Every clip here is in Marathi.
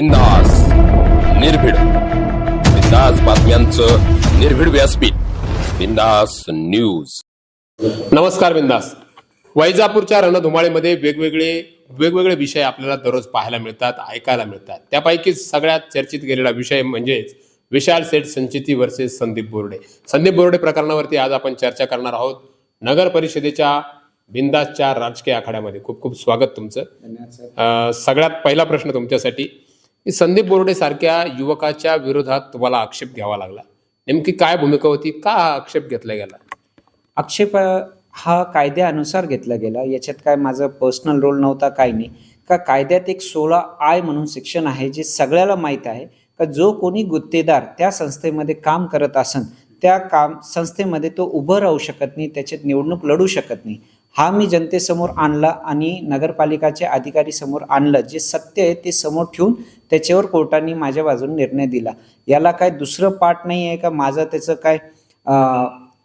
बिंदास निर्भीड. बिंदास बातम्यांचं निर्भीड व्यासपीठ. बिंदास न्यूज. नमस्कार बिंदास. वैजापूरच्या रणधुमाळीमध्ये वेगवेगळे वेगवेगळे विषय आपल्याला दररोज पाहायला मिळतात ऐकायला मिळतात. त्यापैकी सगळ्यात चर्चित गेलेला विषय म्हणजेच विशाल सेठ संचिती वर्सेस संदीप बोर्डे. संदीप बोर्डे प्रकरणावरती आज आपण चर्चा करणार आहोत. नगर परिषदेच्या बिंदासच्या राजकीय आखाड्यामध्ये. खूप खूप स्वागत तुमचं. सगळ्यात पहिला प्रश्न तुमच्यासाठी संदीप बोर्डे सारख्या युवकाच्या विरोधात तुम्हाला आक्षेप घ्यावा लागला. नेमकी काय भूमिका होती? का हा आक्षेप घेतला गेला? आक्षेप हा कायद्यानुसार घेतला गेला. याच्यात काय माझं पर्सनल रोल नव्हता काही नाही. का कायद्यात एक सोळा आय म्हणून सेक्शन आहे जे सगळ्याला माहीत आहे का जो कोणी गुत्तेदार त्या संस्थेमध्ये काम करत असन त्या काम संस्थेमध्ये तो उभं राहू शकत नाही त्याच्यात निवडणूक लढू शकत नाही. हा मी जनतेसमोर आणला आणि नगरपालिकाचे अधिकारी समोर आणलं. जे सत्य आहे ते समोर ठेवून त्याच्यावर कोर्टाने माझ्या बाजूने निर्णय दिला. याला काय दुसरं पार्ट नाही आहे का? माझं त्याचं काय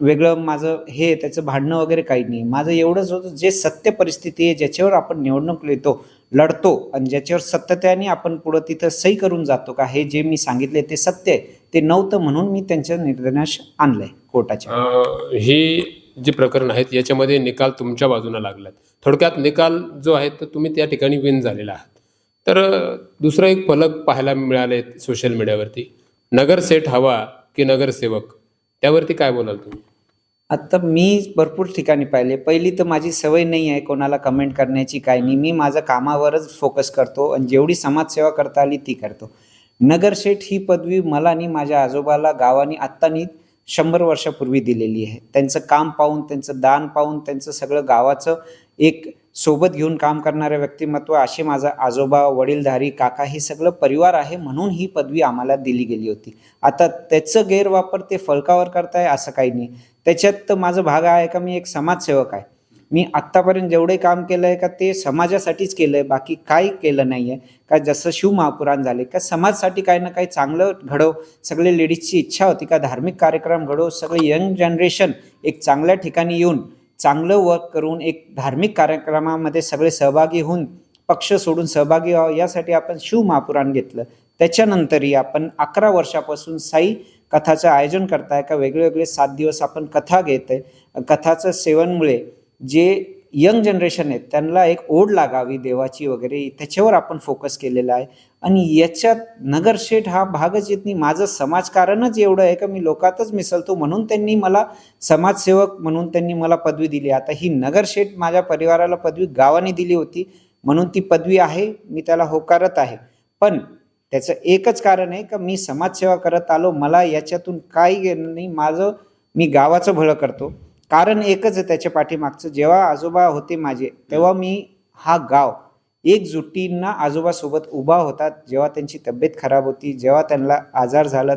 वेगळं माझं हे त्याचं भांडणं वगैरे काही नाही माझं एवढंच होतं जे सत्य परिस्थिती आहे ज्याच्यावर आपण निवडणूक लिहितो लढतो आणि ज्याच्यावर सत्यतेने आपण पुढं तिथं सही करून जातो का हे जे मी सांगितले ते सत्य आहे ते नव्हतं म्हणून मी त्यांच्या निर्णयास आणलंय कोर्टाच्या. ही जी प्रकरण आहेत याच्यामध्ये निकाल तुमच्या बाजूला लागलात. थोडक्यात निकाल जो आहे तो तुम्ही त्या ठिकाणी विन झालेला आहात. तर दुसरं एक फलक पाहायला मिळाले सोशल मीडियावरती. नगरसेठ हवा की नगरसेवक त्यावरती काय बोलाल तुम्ही? आत्ता मी भरपूर ठिकाणी पाहिले. पहिली तर माझी सवय नाही आहे कोणाला कमेंट करण्याची काय नाही. मी माझ्या कामावरच फोकस करतो आणि जेवढी समाजसेवा करता आली ती करतो. नगरशेठ ही पदवी मला आणि माझ्या आजोबाला गावाने आत्तानी शंभर वर्षापूर्वी दिलेली आहे. त्यांचं काम पाहून त्यांचं दान पाहून त्यांचं सगळं गावाचं एक सोबत घेऊन काम करणारे व्यक्तिमत्व असे माझा आजोबा वडीलधारी काका हे सगळं परिवार आहे म्हणून ही पदवी आम्हाला दिली गेली होती. आता त्याचं गैरवापर ते फलकावर करताय असं काही नाही. त्याच्यात तर माझं भाग आहे का? मी एक समाजसेवक आहे. मी आत्तापर्यंत जेवढे काम केलं आहे का ते समाजासाठीच केलं आहे बाकी काही केलं नाही आहे. का जसं शिवमहापुराण झाले का समाजसाठी काही ना काही चांगलं घडव सगळे लेडीजची इच्छा होती का धार्मिक कार्यक्रम घडव सगळे यंग जनरेशन एक चांगल्या ठिकाणी येऊन चांगलं वर्क करून एक धार्मिक कार्यक्रमामध्ये सगळे सहभागी होऊन पक्ष सोडून सहभागी व्हावं यासाठी आपण शिव महापुराण घेतलं. त्याच्यानंतरही आपण अकरा वर्षापासून साई कथाचं आयोजन करताय का वेगळे वेगळे सात दिवस आपण कथा घेत आहे कथाचं सेवनमुळे जे यंग जनरेशन आहेत त्यांना एक ओढ लागावी देवाची वगैरे त्याच्यावर आपण फोकस केलेला आहे. आणि याच्यात नगरशेठ हा भागच येत नाही. माझं समाजकारणच एवढं आहे का मी लोकातच मिसळतो म्हणून त्यांनी मला समाजसेवक म्हणून त्यांनी मला पदवी दिली. आता ही नगरशेठ माझ्या परिवाराला पदवी गावाने दिली होती म्हणून ती पदवी आहे मी त्याला होकारत आहे. पण त्याचं एकच कारण आहे का मी समाजसेवा करत आलो मला याच्यातून काही घेणं नाही. माझं मी गावाचं भळं करतो. कारण एकच आहे त्याच्या पाठीमागचं. जेव्हा आजोबा होते माझे तेव्हा मी हा गाव एकजुटींना आजोबासोबत उभा होतात जेव्हा त्यांची तब्येत खराब होती जेव्हा त्यांना आजार झाला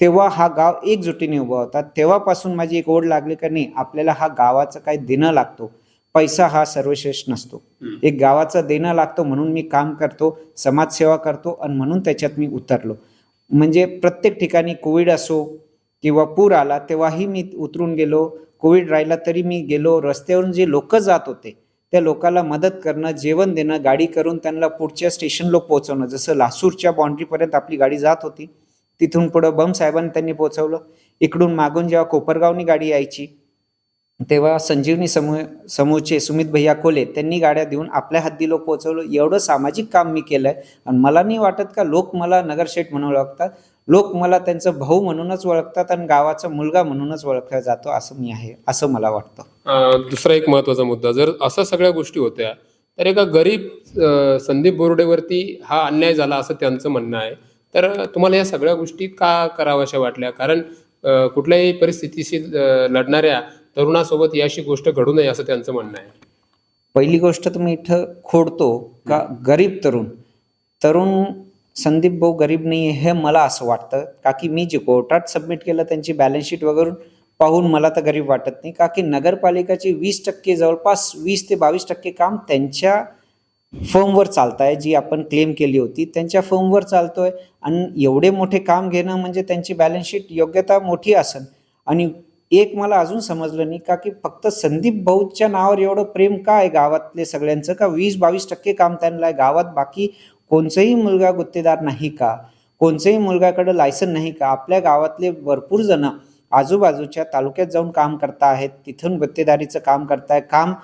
तेव्हा हा गाव एकजुटीने उभा होता. तेव्हापासून माझी एक ओढ लागली का नाही आपल्याला हा गावाचं काही देणं लागतो. पैसा हा सर्वश्रेष्ठ नसतो. एक गावाचं देणं लागतो म्हणून मी काम करतो समाजसेवा करतो आणि म्हणून त्याच्यात मी उतरलो. म्हणजे प्रत्येक ठिकाणी कोविड असो किंवा पूर आला तेव्हाही मी उतरून गेलो. कोविड राहिला तरी मी गेलो. रस्त्यावरून जे लोक जात होते त्या लोकांना मदत करणं जेवण देणं गाडी करून त्यांना पुढच्या स्टेशनला पोहोचवणं. जसं लासूरच्या बाउंड्रीपर्यंत आपली गाडी जात होती तिथून पुढं बम साहेबांनी त्यांनी पोहोचवलं. इकडून मागून जेव्हा कोपरगावनी गाडी यायची तेव्हा संजीवनी समूह समूहचे सुमित भैया कोले त्यांनी गाड्या देऊन आपल्या हद्दीला पोहोचवलं. एवढं सामाजिक काम मी केलं आहे आणि मला नाही वाटत का लोक मला नगरशेठ म्हणू लागतात. लोक मला त्यांचं भाऊ म्हणूनच ओळखतात आणि गावाचा मुलगा म्हणूनच ओळखला जातो असं मी आहे असं मला वाटतं. दुसरा एक महत्त्वाचा मुद्दा जर अशा सगळ्या गोष्टी होत्या तर एका गरीब संदीप बोर्डेवरती हा अन्याय झाला असं त्यांचं म्हणणं आहे. तर तुम्हाला या सगळ्या गोष्टी का कराव्याशा वाटल्या? कारण कुठल्याही परिस्थितीशी लढणाऱ्या तरुणासोबत याशी गोष्ट घडू नये असं त्यांचं म्हणणं आहे. पहिली गोष्ट मी इथं खोडतो का गरीब तरुण. तरुण संदीप भाऊ गरीब नाही हे मला असं वाटतं. का की मी जे कोर्टात सबमिट केलं त्यांची बॅलन्स शीट वगैरे पाहून मला तर गरीब वाटत नाही. का की नगरपालिकाची वीस टक्के जवळपास वीस ते बावीस टक्के काम त्यांच्या फर्मवर चालत आहे जी आपण क्लेम केली होती. त्यांच्या फर्मवर आहे आणि एवढे मोठे काम घेणं म्हणजे त्यांची बॅलन्स शीट योग्यता मोठी असेल आणि एक मला अजून समजलं नाही का की फक्त संदीप भाऊच्या नावावर एवढं प्रेम का आहे गावातले सगळ्यांचं? का वीस बावीस टक्के काम त्यांना आहे गावात? बाकी कोणचाही मुलगा गुत्तेदार नाही का? कोणत्याही मुलगाकडे लायसन नाही का? आपल्या गावातले भरपूर जण आजूबाजूच्या तालुक्यात जाऊन काम करता आहेत. तिथून गुत्तेदारीचं काम करताय काम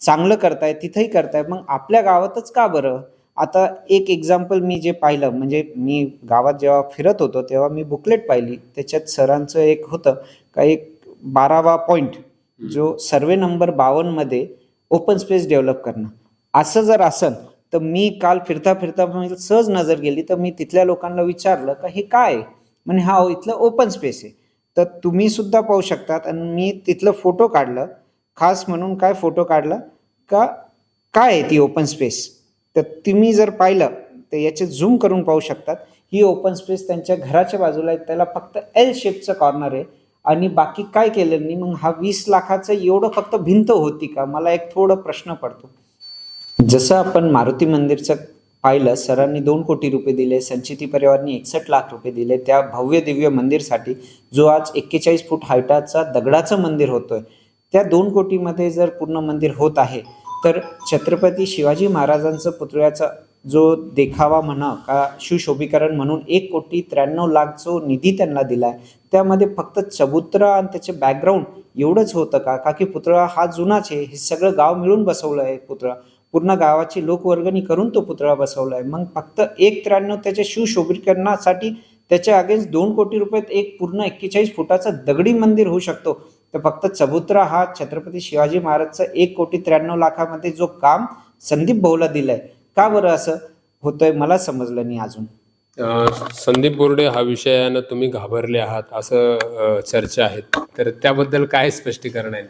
चांगलं करताय तिथंही करताय मग आपल्या गावातच का बरं? आता एक एक्झाम्पल मी जे पाहिलं म्हणजे मी गावात जेव्हा फिरत होतो तेव्हा मी बुकलेट पाहिली. त्याच्यात सरांचं एक होतं का एक बारावा पॉईंट जो सर्वे नंबर बावन्नमध्ये ओपन स्पेस डेव्हलप करणं. असं जर असेल तर मी काल फिरता फिरता म्हणजे सहज नजर गेली तर मी तिथल्या लोकांना विचारलं का हे काय आहे? म्हणे हा हो, इथलं ओपन स्पेस आहे. तर तुम्ही सुद्धा पाहू शकतात आणि मी तिथलं फोटो काढलं. खास म्हणून काय फोटो काढला? का काय आहे ती ओपन स्पेस तर तुम्ही जर पाहिलं तर याचे झूम करून पाहू शकतात. ही ओपन स्पेस त्यांच्या घराच्या बाजूला आहे त्याला फक्त एल शेपचं कॉर्नर आहे. आणि बाकी काय केलं नाही मग हा वीस लाखाचं एवढं फक्त भिंत होती का? मला एक थोडं प्रश्न पडतो. जसं आपण मारुती मंदिरचं पाहिलं सरांनी दोन कोटी रुपये दिले संचिती परिवारनी एकसष्ट लाख रुपये दिले त्या भव्य दिव्य मंदिरसाठी जो आज एक्केचाळीस फूट हायटाचा दगडाचं मंदिर होतोय त्या दोन कोटीमध्ये जर पूर्ण मंदिर होत आहे तर छत्रपती शिवाजी महाराजांचं पुतळ्याचा जो देखावा म्हणा का सुशोभीकरण म्हणून एक कोटी त्र्याण्णव लाख जो निधी त्यांना दिला आहे त्यामध्ये फक्त चबुतरा आणि त्याचे बॅकग्राऊंड एवढंच होतं का? का की पुतळा हा जुनाच आहे हे सगळं गाव मिळून बसवलं आहे पुतळा. पूर्ण गावाची लोकवर्गणी करून तो पुतळा बसवला आहे मग फक्त एक त्र्याण्णव त्याच्या शिवशोभीकरणासाठी त्याच्या अगेन्स्ट दोन कोटी रुपयात एक पूर्ण एक्केचाळीस फुटाचं दगडी मंदिर होऊ शकतो. तर फक्त चबुत्रा हा छत्रपती शिवाजी महाराजचं एक कोटी त्र्याण्णव लाखामध्ये जो काम संदीप भाऊला दिलाय. का बरं असं होतंय मला समजलं नाही अजून. संदीप बोर्डे हा विषयानं तुम्ही घाबरले आहात असं चर्चा आहेत. तर त्याबद्दल काय स्पष्टीकरण आहे?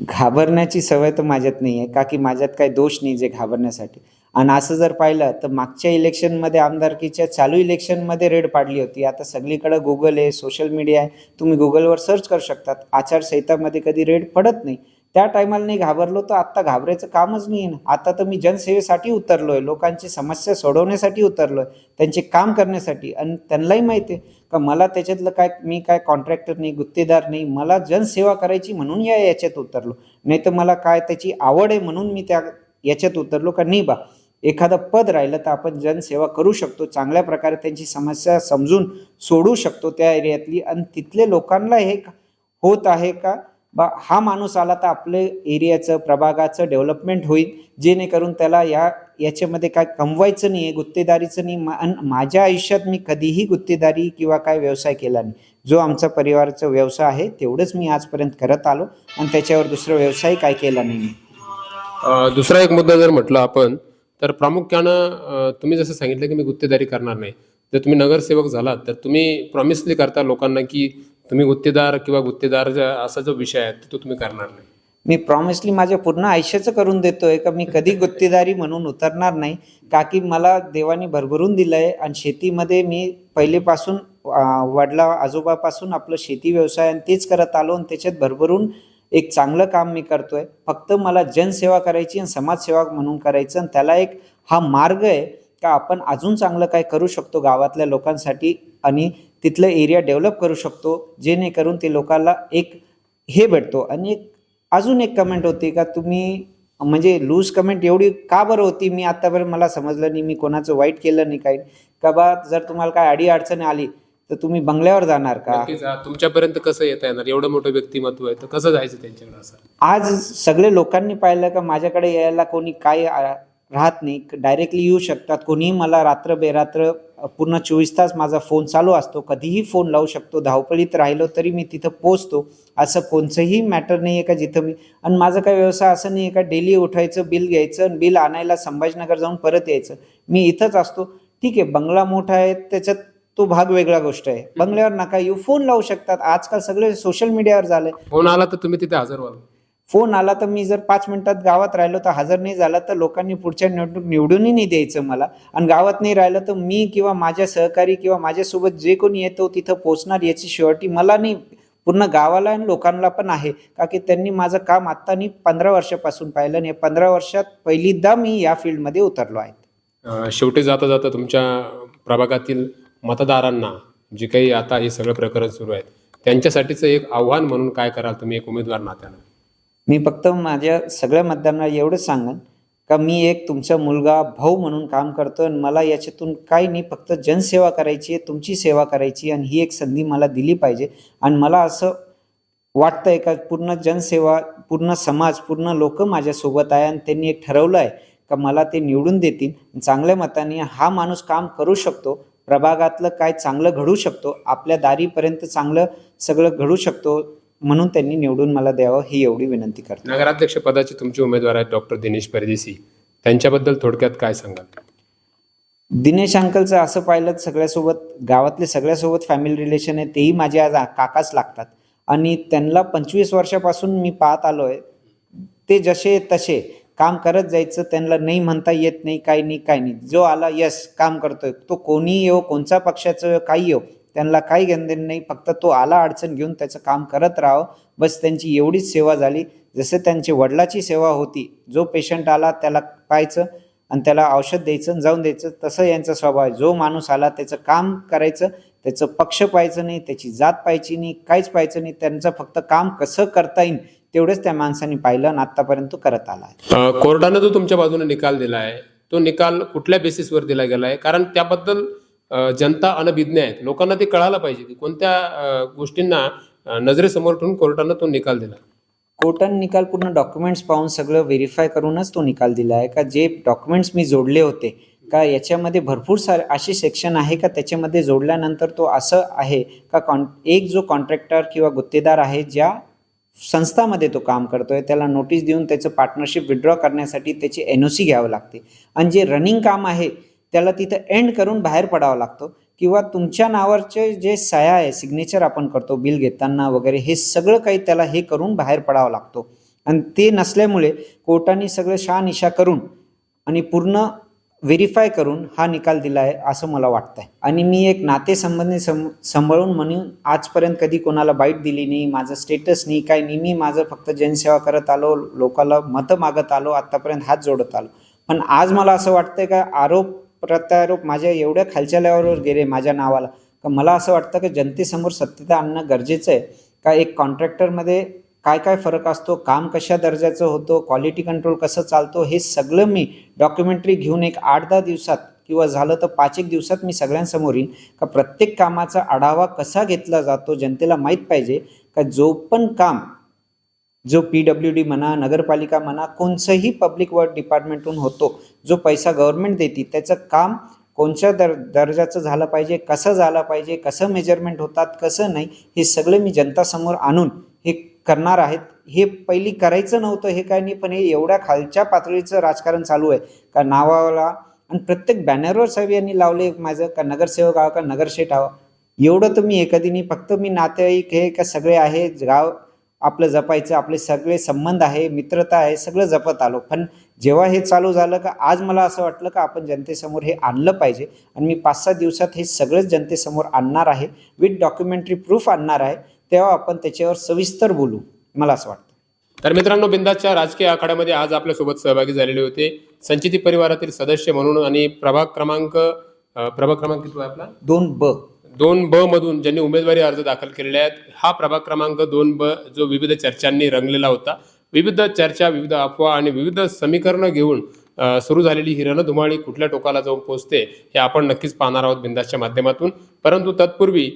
घाबरण्याची सवय तर माझ्यात नाही आहे का की माझ्यात काही दोष नाही जे घाबरण्यासाठी. आणि असं जर पाहिलं तर मागच्या इलेक्शनमध्ये आमदारकीच्या चालू इलेक्शनमध्ये रेड पाडली होती. आता सगळीकडं गुगल आहे सोशल मीडिया आहे. तुम्ही गुगलवर सर्च करू शकतात. आचारसंहितामध्ये कधी रेड पडत नाही. त्या टायमाला नाही घाबरलो तर आत्ता घाबरायचं कामच नाही आहे ना. आता तर मी जनसेवेसाठी उतरलो आहे लोकांची समस्या सोडवण्यासाठी उतरलो आहे त्यांचे काम करण्यासाठी. आणि त्यांनाही माहिती आहे का मला त्याच्यातलं काय मी काय कॉन्ट्रॅक्टर नाही गुत्तेदार नाही मला जनसेवा करायची म्हणून या याच्यात उतरलो. नाही तर मला काय त्याची आवड आहे म्हणून मी त्या याच्यात उतरलो का? नाही बा. एखादं पद राहिलं तर आपण जनसेवा करू शकतो चांगल्या प्रकारे त्यांची समस्या समजून सोडू शकतो त्या एरियातली. आणि तिथले लोकांना हे होत आहे का? बा हा माणूस आला तर आपले एरियाचं प्रभागाचं डेव्हलपमेंट होईल जेणेकरून त्याला या याच्यामध्ये काय कमवायचं नाही आहे गुत्तेदारीचं नाही. मा- माझ्या आयुष्यात मी कधीही गुत्तेदारी किंवा काय व्यवसाय केला नाही. जो आमचा परिवाराचा व्यवसाय आहे तेवढंच मी आजपर्यंत करत आलो आणि त्याच्यावर दुसरा व्यवसाय काय केला नाही मी. दुसरा एक मुद्दा जर म्हटलं आपण तर प्रामुख्यानं तुम्ही जसं सांगितलं की मी गुत्तेदारी करणार नाही. जर तुम्ही नगरसेवक झालात तर तुम्ही प्रॉमिसली करता लोकांना की तुम्ही गुत्तेदार किंवा गुत्तेदार असा जो विषय आहे तो तुम्ही करणार नाही. मी प्रॉमिसली माझ्या पूर्ण आयुष्याचं करून देतोय का? मी कधी गुत्तेदारी म्हणून उतरणार नाही. का की मला देवाने भरभरून दिलंय आणि शेतीमध्ये मी पहिलेपासून वडला आजोबापासून आपलं शेती व्यवसाय आणि तेच करत आलो आणि त्याच्यात भरभरून एक चांगलं काम मी करतोय. फक्त मला जनसेवा करायची आणि समाजसेवा म्हणून करायचं आणि त्याला एक हा मार्ग आहे का आपण अजून चांगलं काय करू शकतो गावातल्या लोकांसाठी आणि तिथलं एरिया डेव्हलप करू शकतो जेणेकरून ते लोकांना एक हे भेटतो. आणि एक अजून एक कमेंट होती का तुम्ही म्हणजे लूज कमेंट एवढी का बरं होती? मी आतापर्यंत मला समजलं नाही मी कोणाचं वाईट केलं नाही काही. का बा जर तुम्हाला काय अडी अडचणी आली तर तुम्ही बंगल्यावर जाणार का? नक्कीच हा, तुमच्यापर्यंत कसं येता येणार? एवढं मोठं व्यक्तिमत्व आहे तर कसं जायचं त्यांच्याकडे असं? आज सगळे लोकांनी पाहिलं का माझ्याकडे यायला कोणी काय आ, राहत नाही. डायरेक्टली येऊ शकतात. कोणीही मला रात्र बेरात्र पूर्ण चोवीस तास माझा फोन चालू असतो. कधीही फोन लावू शकतो. धावपळीत राहिलो तरी मी तिथं पोचतो असं कोणचंही मॅटर नाही आहे का जिथं मी आणि माझा काय व्यवसाय असं नाही आहे का डेली उठायचं बिल घ्यायचं आणि बिल आणायला संभाजीनगर जाऊन परत यायचं. मी इथंच असतो. ठीक आहे बंगला मोठा आहे त्याच्यात तो भाग वेगळा गोष्ट आहे. बंगल्यावर नका येऊ. फोन लावू शकतात. आजकाल सगळे सोशल मीडियावर झालंय. फोन आला तर तुम्ही तिथे हजर व्हाल. फोन आला तर मी जर पाच मिनिटात गावात राहिलो तर हजर नाही झाला तर लोकांनी पुढच्या निवडणूक निवडूनही नाही द्यायचं मला. आणि गावात नाही राहिलं तर मी किंवा माझ्या सहकारी किंवा माझ्यासोबत जे कोणी येतो तिथं पोचणार याची शेवटी मला नाही. पूर्ण गावाला आणि लोकांना पण आहे. का की त्यांनी माझं काम आत्ता नाही पंधरा वर्षापासून पाहिलं आणि पंधरा वर्षात पहिलीदा मी या फील्डमध्ये उतरलो आहे. शेवटी जाता जाता तुमच्या प्रभागातील मतदारांना जे काही आता हे सगळं प्रकरण सुरू आहे त्यांच्यासाठीचं एक आव्हान म्हणून काय कराल तुम्ही एक उमेदवार नात्यानं? मी फक्त माझ्या सगळ्या मतदारांना एवढंच सांगन का मी एक तुमचा मुलगा भाऊ म्हणून काम करतो आणि मला याच्यातून काही नाही फक्त जनसेवा करायची आहे तुमची सेवा करायची आणि ही एक संधी मला दिली पाहिजे. आणि मला असं वाटतंय का पूर्ण जनसेवा पूर्ण समाज पूर्ण लोक माझ्यासोबत आहे आणि त्यांनी एक ठरवलं आहे का मला ते निवडून देतील. चांगल्या मताने हा माणूस काम करू शकतो प्रभागातलं काय चांगलं घडू शकतो आपल्या दारीपर्यंत चांगलं सगळं घडू शकतो. म्हणून त्यांनी निवडून मला द्यावं ही एवढी विनंती करतो. नगराध्यक्ष पदाचे तुमचे उमेदवार आहेत डॉक्टर दिनेश परदेशी त्यांच्याबद्दल थोडक्यात काय सांगाल? दिनेश अंकलचं असं पाहिलं सगळ्यासोबत गावातले सगळ्यासोबत फॅमिली रिलेशन आहे तेही माझे आज काकाच लागतात. आणि त्यांना पंचवीस वर्षापासून मी पाहत आलो आहे ते जसे तसे काम करत जायचं त्यांना नाही म्हणता येत नाही काही नाही काही नाही. जो आला यस काम करतोय. तो कोणी येऊ कोणत्या पक्षाचं काही येऊ त्यांना काही घेणं नाही फक्त तो आला अडचण घेऊन त्याचं काम करत राहावं बस त्यांची एवढीच सेवा झाली. जसं त्यांची वडिलाची सेवा होती जो पेशंट आला त्याला पाहायचं आणि त्याला औषध द्यायचं आणि जाऊन द्यायचं तसं यांचा स्वभाव आहे. जो माणूस आला त्याचं काम करायचं त्याचं पक्ष पाहायचं नाही त्याची जात पाहायची नाही काहीच पाहायचं नाही. त्यांचं फक्त काम कसं करता येईल तेवढंच त्या माणसाने पाहिलं आणि आत्तापर्यंत करत आला आहे. कोर्टानं जो तुमच्या बाजूने निकाल दिला आहे तो निकाल कुठल्या बेसिसवर दिला गेला आहे कारण त्याबद्दल जनता अनभिज्ञ आहेत. लोकांना ते कळायला पाहिजे की कोणत्या गोष्टींना नजरेसमोर ठेवून कोर्टानं तो निकाल दिला. कोर्टाने निकाल पूर्ण डॉक्युमेंट्स पाहून सगळं व्हेरीफाय करूनच तो निकाल दिला आहे का? जे डॉक्युमेंट्स मी जोडले होते का याच्यामध्ये भरपूर सारे असे सेक्शन आहे का? त्याच्यामध्ये जोडल्यानंतर तो असं आहे का? कॉन एक जो कॉन्ट्रॅक्टर किंवा गुत्तेदार आहे ज्या संस्थामध्ये तो काम करतोय त्याला नोटीस देऊन त्याचं पार्टनरशिप विड्रॉ करण्यासाठी त्याची एन ओ सी घ्यावं लागते. आणि जे रनिंग काम आहे त्याला तिथं एंड करून बाहेर पडावं लागतं. किंवा तुमच्या नावाचे जे सह्या आहे सिग्नेचर आपण करतो बिल घेताना वगैरे हे सगळं काही त्याला हे करून बाहेर पडावं लागतो. आणि ते नसल्यामुळे कोर्टाने सगळं शहानिशा करून आणि पूर्ण व्हेरीफाय करून हा निकाल दिला आहे असं मला वाटतं आहे आणि मी एक नातेसंबंधी सम सांभाळून म्हणून आजपर्यंत कधी कोणाला बाईट दिली नाही माझं स्टेटस नाही काय नाही. मी माझं फक्त जनसेवा करत आलो लोकाला मतं मागत आलो आत्तापर्यंत हात जोडत आलो. पण आज मला असं वाटतंय का आरोप प्रत्यारोप माझ्या एवढ्या खालच्या लेवलवर गेले माझ्या नावाला. का मला असं वाटतं की जनतेसमोर सत्यता आणणं गरजेचं आहे. का एक कॉन्ट्रॅक्टरमध्ये काय काय फरक असतो काम कशा दर्जाचं होतं क्वालिटी कंट्रोल कसं चालतो हे सगळं मी डॉक्युमेंटरी घेऊन एक आठ दहा दिवसात किंवा झालं तर पाच एक दिवसात मी सगळ्यांसमोर येईन. का प्रत्येक कामाचा आढावा कसा घेतला जातो जनतेला माहीत पाहिजे. का जो पण काम जो पी डब्ल्यू डी म्हणा नगरपालिका म्हणा कोणचंही पब्लिक वर्क डिपार्टमेंटहून होतो जो पैसा गव्हर्नमेंट देते त्याचं काम कोणत्या दर दर्जाचं झालं पाहिजे कसं झालं पाहिजे कसं मेजरमेंट होतात कसं नाही हे सगळं मी जनतासमोर आणून हे करणार आहेत. हे पहिली करायचं नव्हतं हे काय नाही पण हे एवढ्या खालच्या पातळीचं राजकारण चालू आहे. का नावाला आणि प्रत्येक बॅनरवर साहेब यांनी लावले माझं का नगरसेवक आहो का नगरशेठ आहो. एवढं तर मी एखादी नाही फक्त मी नातेवाईक हे का सगळे आहे गाव आपलं जपायचं आपले सगळे संबंध आहे मित्रता आहे सगळं जपत आलो. पण जेव्हा हे चालू झालं का आज मला असं वाटलं का आपण जनतेसमोर हे आणलं पाहिजे. आणि मी पाच सहा दिवसात हे सगळंच जनतेसमोर आणणार आहे. विथ डॉक्युमेंटरी प्रूफ आणणार आहे. तेव्हा आपण त्याच्यावर सविस्तर बोलू मला असं वाटतं. तर मित्रांनो बिंदासच्या राजकीय आखाड्यामध्ये आज आपल्यासोबत सहभागी झालेले होते. संचिती परिवारातील सदस्य म्हणून आणि प्रभाग क्रमांक प्रभाग क्रमांक किती आहे आपला? दोन ब. दोन ब मधून ज्यांनी उमेदवारी अर्ज दाखल केलेले आहेत हा प्रभाग क्रमांक दोन ब जो विविध चर्चांनी रंगलेला होता. विविध चर्चा विविध अफवा आणि विविध समीकरणं घेऊन सुरू झालेली ही रणधुमाळी कुठल्या टोकाला जाऊन पोहोचते हे आपण नक्कीच पाहणार आहोत बिंदासच्या माध्यमातून. परंतु तत्पूर्वी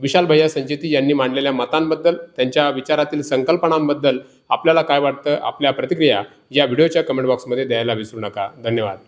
विशाल भैया संचेती यांनी मांडलेल्या मतांबद्दल त्यांच्या विचारातील संकल्पनांबद्दल आपल्याला काय वाटतं आपल्या प्रतिक्रिया या व्हिडिओच्या कमेंट बॉक्समध्ये द्यायला विसरू नका. धन्यवाद.